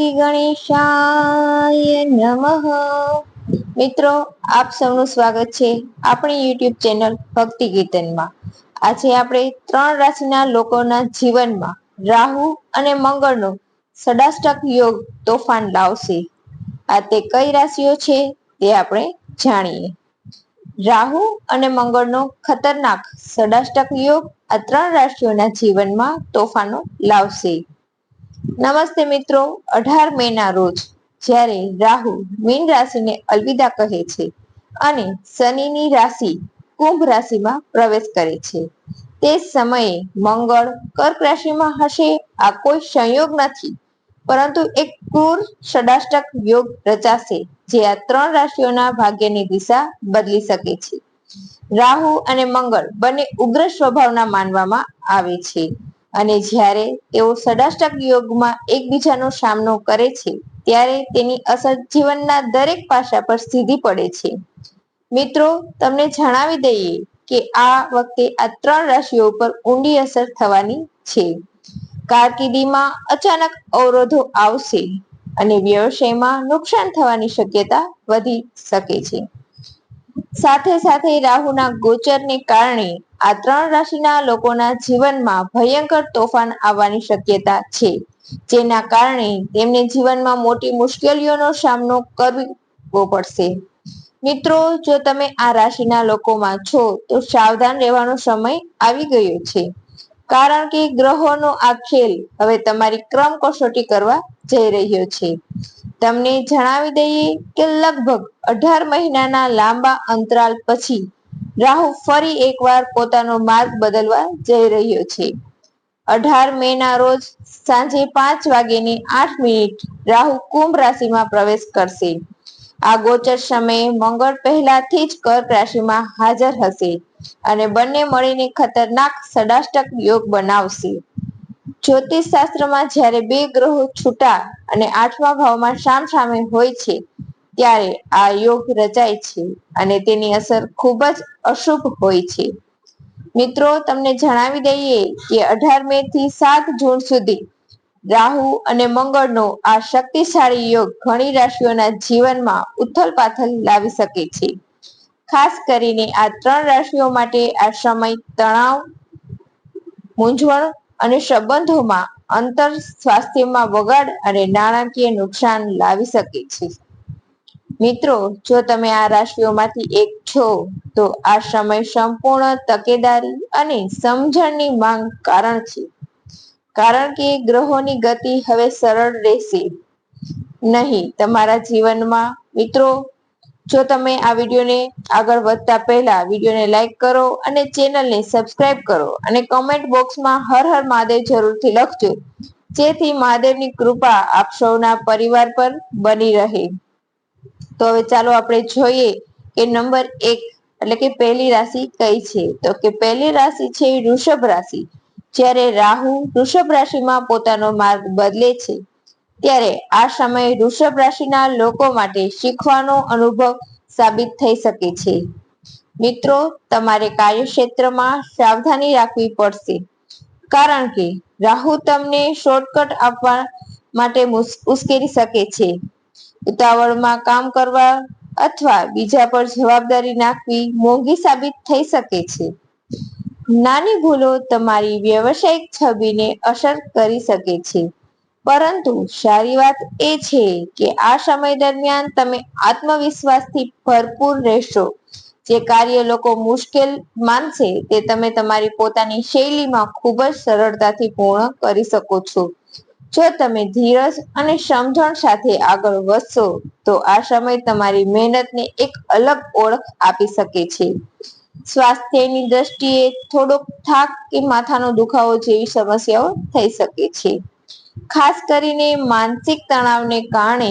ગણેશાય નમઃ. મિત્રો, આપ સૌનું સ્વાગત છે આપણી યુટ્યુબ ચેનલ ભક્તિ કીર્તનમાં. આજે આપણે ત્રણ રાશિના લોકોના જીવનમાં રાહુ અને મંગળનો સડાષ્ટક યોગ તોફાન લાવશે. આ તે કઈ રાશિઓ છે તે આપણે જાણીએ. રાહુ અને મંગળનો ખતરનાક સડાષ્ટક યોગ આ ત્રણ રાશિઓના જીવનમાં તોફાનો લાવશે. નમસ્તે મિત્રો, અઢાર મે ના રોજ જ્યારે રાહુ મીન રાશિને અલવિદા કહે છે અને શનિની રાશિ કુંભ રાશિમાં પ્રવેશ કરે છે. તે સમયે મંગળ કર્ક રાશિમાં હશે, આ કોઈ સંયોગ નથી, પરંતુ એક ક્રૂર ષડાષ્ટક યોગ રચાશે જે આ ત્રણ રાશિઓના ભાગ્યની દિશા બદલી શકે છે. રાહુ અને મંગળ બંને ઉગ્ર સ્વભાવના માનવામાં આવે છે. અને જ્યારે તેઓ સડાષ્ટક યોગમાં એકબીજાનો સામનો કરે છે, ત્યારે તેની અસર જીવનના દરેક પાસા પર સીધી પડે છે. મિત્રો, તમને જણાવી દઈએ કે આ વખતે આ ત્રણ રાશિઓ પર ઊંડી અસર થવાની છે. કારકિર્દીમાં અચાનક અવરોધો આવશે અને વ્યવસાયમાં નુકસાન થવાની શક્યતા વધી શકે છે. સાથે સાથે રાહુના ગોચરને કારણે આ ત્રણ રાશિના લોકોના જીવનમાં ભયંકર તોફાન આવવાની શક્યતા છે, જેના કારણે તેમને જીવનમાં મોટી મુશ્કેલીઓનો સામનો કરવો પડશે. મિત્રો, જો તમે આ રાશિના લોકોમાં છો, તો સાવધાન રહેવાનો સમય આવી ગયો છે. કારણ કે ગ્રહોનો આ ખેલ હવે તમારી ક્રમ કસોટી કરવા જઈ રહ્યો છે. તમને જણાવી દઈએ કે લગભગ અઢાર મહિનાના લાંબા અંતરાલ પછી રાહુ ફરી એકવાર પોતાનો માર્ગ બદલવા જઈ રહ્યો છે. અઢાર મે ના રોજ સાંજે પાંચ વાગ્યાની આઠ મિનિટ રાહુ કુંભ રાશિમાં પ્રવેશ કરશે. આ ગોચર સમયે મંગળ પહેલાથી જ કર્ક રાશિમાં હાજર હશે અને બંને મળીને ખતરનાક સડાષ્ટક યોગ બનાવશે. જ્યોતિષ શાસ્ત્રમાં જ્યારે બે ગ્રહો છૂટા અને આઠમા ભાવમાં સામ સામે હોય છે ત્યારે આ યોગ રચાય છે અને તેની અસર ખૂબ જ અશુભ હોય છે. મિત્રો, તમને જણાવી દઈએ કે અઢાર મે થી સાત જૂન સુધી રાહુ અને મંગળનો આ શક્તિશાળી યોગ ઘણી રાશિઓના જીવનમાં ઉથલ પાથલ લાવી શકે છે. ખાસ કરીને આ ત્રણ રાશિઓ માટે આ સમય તણાવ, મૂંઝવણ અને સંબંધોમાં અંતર સ્વાસ્થ્યમાં બગાડ અને નાણાકીય નુકસાન લાવી શકે છે. મિત્રો, જો તમે આ રાશિઓમાંથી એક છો, તો આ સમય સંપૂર્ણ તકેદારી અને સમજણની માંગ કારણ છે. કારણ કે ગ્રહોની ગતિ હવે સરળ રહેશે. નહીં, તમારા જીવનમાં, મિત્રો, જો તમે આ વિડીયોને આગળ વધતા પહેલા વિડીયોને લાઈક કરો અને ચેનલને સબસ્ક્રાઇબ કરો અને કમેન્ટ બોક્સમાં હર હર મહાદેવ જરૂરથી લખજો. જેથી મહાદેવની કૃપા આપ સૌના પરિવાર પર બની રહે. તો હવે ચાલો આપણે જોઈએ કે નંબર એક એટલે કે પહેલી રાશિ કઈ છે? તો કે પહેલી રાશિ છે વૃષભ રાશિ. જ્યારે રાહુ વૃષભ રાશિમાં પોતાનો માર્ગ બદલે છે. ત્યારે આ સમય વૃષભ રાશિના લોકો માટે શીખવાનો અનુભવ સાબિત થઈ શકે છે. મિત્રો, તમારે કાર્યક્ષેત્રમાં સાવધાની રાખવી પડશે. કારણ કે રાહુ તમને શોર્ટકટ આપવા માટે ઉશ્કેરી શકે છે. ઉતાવળમાં કામ કરવા અથવા બીજા પર જવાબદારી નાખવી મોંઘી સાબિત થઈ શકે છે. નાની ભૂલો તમારી વ્યવસાયિક છબીને અસર કરી શકે છે. પરંતુ સારી વાત એ છે કે આ સમય દરમિયાન તમે આત્મવિશ્વાસથી ભરપૂર રહેશો. જે કાર્ય લોકો મુશ્કેલ માનશે તે તમે તમારી પોતાની શૈલીમાં ખૂબ જ સરળતાથી પૂર્ણ કરી શકો છો. જો તમે ધીરજ અને સમજણ સાથે આગળ વધશો, તો આ સમય તમારી મહેનતને એક અલગ ઓળખ આપી શકે છે. સ્વાસ્થ્યની દ્રષ્ટિએ થોડોક થાક કે માથાનો દુખાવો જેવી સમસ્યાઓ થઈ શકે છે. ખાસ કરીને માનસિક તણાવને કારણે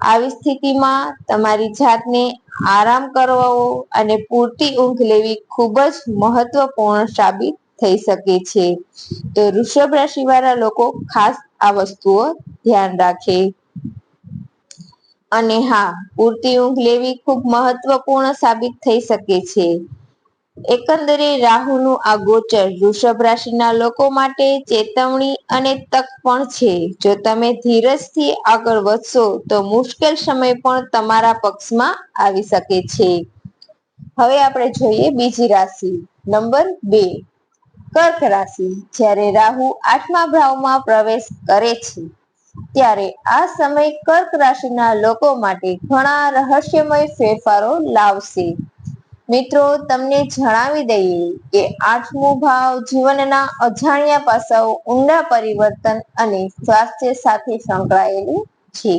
આવી સ્થિતિમાં તમારી જાતને આરામ કરવો અને પૂરતી ઊંઘ લેવી ખૂબ જ મહત્વપૂર્ણ સાબિત થઈ શકે છે. તો વૃષભ રાશિ વાળા લોકો ખાસ આ વસ્તુઓ ધ્યાન રાખે. અને હા, પૂરતી ઊંઘ લેવી ખૂબ મહત્વપૂર્ણ સાબિત થઈ શકે છે. એકંદરે રાહુનું આ ગોચર વૃષભ રાશિના લોકો માટે ચેતવણી અને તક પણ છે. જો તમે ધીરજથી આગળ વધશો, તો મુશ્કેલ સમય પણ તમારા પક્ષમાં આવી શકે છે. હવે આપણે જોઈએ બીજી રાશિ. નંબર બે. કર્ક રાશિ જ્યારે રાહુ આઠમા ભાવમાં પ્રવેશ કરે છે, ત્યારે આ સમય કર્ક રાશિના લોકો માટે ઘણા રહસ્યમય ફેરફારો લાવશે. મિત્રો, તમને જણાવી દઈએ કે આઠમો ભાવ જીવનના અજાણ્યા પાસાઓ, ઊંડા પરિવર્તન અને સ્વાસ્થ્ય સાથે સંકળાયેલું છે.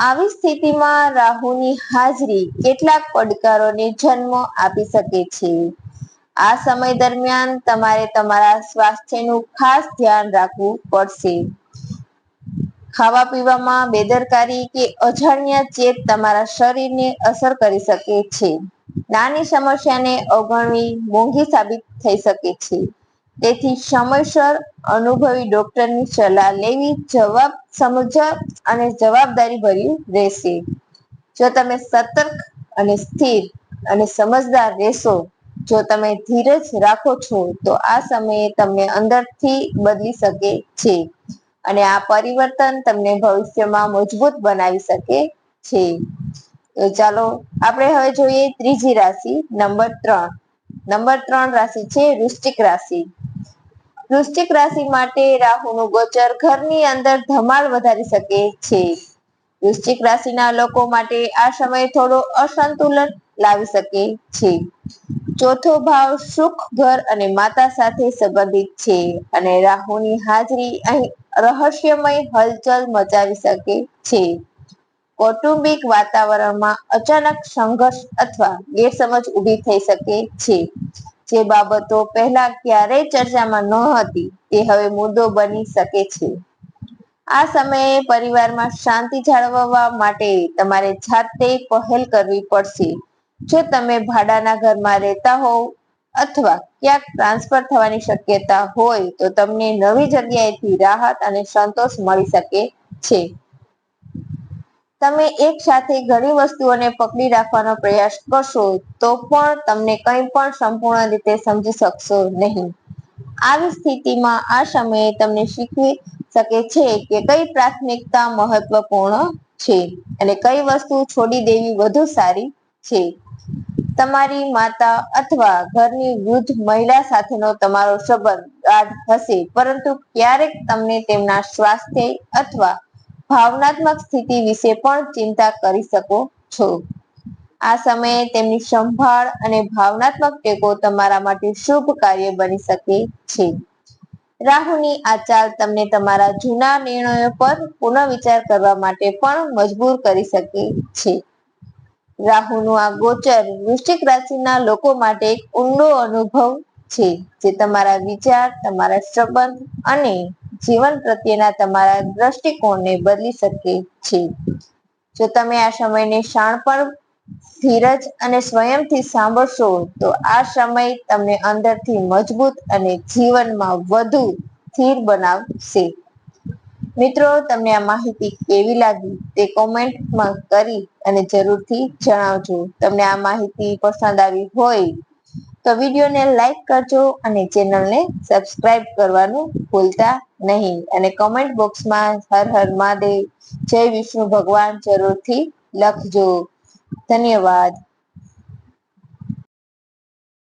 આવી સ્થિતિમાં રાહુની હાજરી કેટલાક પડકારોને જન્મ આપી શકે છે. આ સમય દરમિયાન તમારે તમારા સ્વાસ્થ્યનું ખાસ ધ્યાન રાખવું પડશે. ખાવા પીવામાં બેદરકારી કે અજાણ્યા ચેપ તમારા શરીરને અસર કરી શકે છે. નાની સમસ્યાને અવગણવી મોંઘી સાબિત થઈ શકે છે. તેથી સમયસર અનુભવી ડોક્ટરની સલાહ લેવી જવાબ સમજક અને જવાબદારી ભર્યું રહેશે. જો તમે સતર્ક અને સ્થિર અને સમજદાર રહેશો જો તમે ધીરજ રાખો છો, તો આ સમયે તમને અંદરથી બદલી શકે છે અને આ પરિવર્તન તમને ભવિષ્યમાં મજબૂત બનાવી શકે છે. તો ચાલો, આપણે હવે જોઈએ ત્રીજી રાશિ, નંબર ત્રણ. નંબર ત્રણ રાશિ છે વૃશ્ચિક રાશિ. વૃશ્ચિક રાશિ માટે રાહુનું ગોચર ઘરની અંદર ધમાલ વધારી શકે છે. વૃશ્ચિક રાશિના લોકો માટે આ સમય થોડો અસંતુલન લાવી શકે છે. ચોથો ભાવ સુખ, ઘર અને માતા સાથે સંબંધિત છે અને રાહુની હાજરી અહીં રહસ્યમય હલચલ મચાવી શકે છે. કૌટુંબિક વાતાવરણમાં અચાનક સંઘર્ષ અથવા ગેરસમજ ઊભી થઈ શકે છે. જે બાબતો પહેલા ક્યારેય ચર્ચામાં ન હતી, તે હવે મુદ્દો બની શકે છે. આ સમયે પરિવારમાં શાંતિ જાળવવા માટે તમારે જાતે પહેલ કરવી પડશે. જો તમે ભાડાના ઘરમાં રહેતા હોવ અથવા ક્યાંક ટ્રાન્સફર થવાની શક્યતા હોય તો તમને નવી જગ્યાએથી રાહત અને સંતોષ મળી શકે છે. તમે એક સાથે ઘણી વસ્તુઓને પકડી રાખવાનો પ્રયાસ કરશો તો પણ તમને કંઈ પણ સંપૂર્ણ રીતે સમજી શકશો નહીં. આવી સ્થિતિમાં આ સમયે તમને શીખવી શકે છે કે કઈ પ્રાથમિકતા મહત્વપૂર્ણ છે અને કઈ વસ્તુ છોડી દેવી વધુ સારી છે. તમારી માતા અથવા ઘરની વૃદ્ધ મહિલા સાથેનો તમારો સંબંધ ગાઢ હશે. પરંતુ ક્યારેક તમને તેમના સ્વાસ્થ્ય અથવા ભાવનાત્મક સ્થિતિ વિશે પણ ચિંતા કરી શકો છો. આ સમયે તેમની સંભાળ અને ભાવનાત્મક ટેકો તમારા માટે શુભ કાર્ય બની શકે છે. રાહુની આ ચાલ તમને તમારા જૂના નિર્ણયો પર પુનઃ વિચાર કરવા માટે પણ મજબૂર કરી શકે છે. રાહુનું આ ગોચર વૃશ્ચિક રાશિના લોકો માટે એક ઊંડો અનુભવ છે, જે તમારા વિચાર, તમારા સંબંધ અને જીવન પ્રત્યેના તમારા દ્રષ્ટિકોણને બદલી શકે છે. જો તમે આ સમયને શાણપણ ધીરજ અને સ્વયંથી સાંભળશો, તો આ સમય તમને અંદરથી મજબૂત અને જીવનમાં વધુ સ્થિર બનાવશે. મિત્રો, તમને આ માહિતી કેવી લાગી તે કોમેન્ટમાં કરી અને જરૂરથી જણાવજો. તમને આ માહિતી પસંદ આવી હોય તો વિડીયોને લાઈક કરજો અને ચેનલને સબસ્ક્રાઇબ કરવાનું ભૂલતા નહીં. અને કોમેન્ટ બોક્સમાં હર હર મહાદેવ, જય વિષ્ણુ ભગવાન જરૂરથી લખજો. ધન્યવાદ.